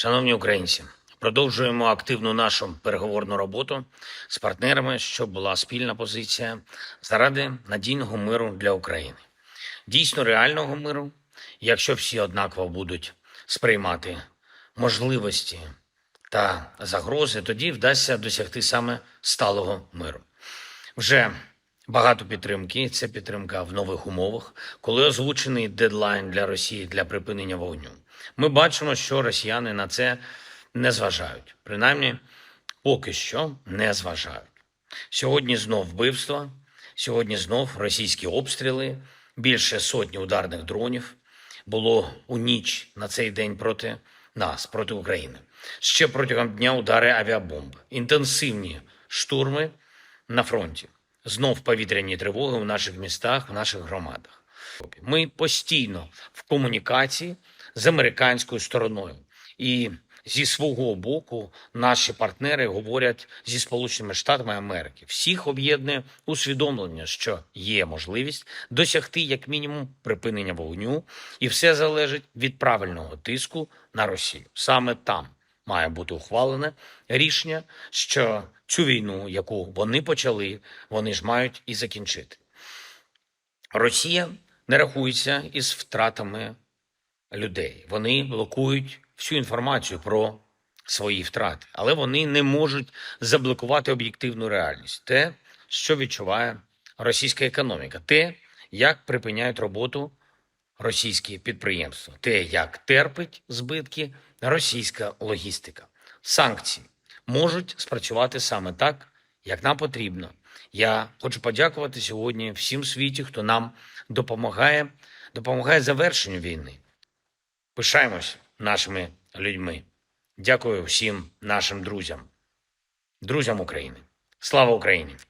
Шановні українці, продовжуємо активну нашу переговорну роботу з партнерами, щоб була спільна позиція заради надійного миру для України. Дійсно реального миру, якщо всі однаково будуть сприймати можливості та загрози, тоді вдасться досягти саме сталого миру. Вже багато підтримки. Це підтримка в нових умовах, коли озвучений дедлайн для Росії для припинення вогню. Ми бачимо, що росіяни на це не зважають. Принаймні, поки що не зважають. Сьогодні знов вбивства, сьогодні знов російські обстріли, більше сотні ударних дронів було у ніч на цей день проти нас, проти України. Ще протягом дня удари авіабомб, інтенсивні штурми на фронті, знов повітряні тривоги в наших містах, в наших громадах. Ми постійно в комунікації з американською стороною. І зі свого боку наші партнери говорять зі Сполученими Штатами Америки. Всіх об'єднує усвідомлення, що є можливість досягти як мінімум припинення вогню, і все залежить від правильного тиску на Росію. Саме там має бути ухвалене рішення, що цю війну, яку вони почали, вони ж мають і закінчити. Росія не рахується із втратами людей. Вони блокують всю інформацію про свої втрати, але вони не можуть заблокувати об'єктивну реальність, те, що відчуває російська економіка, те, як припиняють роботу російські підприємства, те, як терпить збитки російська логістика. Санкції можуть спрацювати саме так, як нам потрібно. Я хочу подякувати сьогодні всім світі, хто нам допомагає, допомагає завершенню війни. Пишаємось нашими людьми. Дякую всім нашим друзям, друзям України. Слава Україні!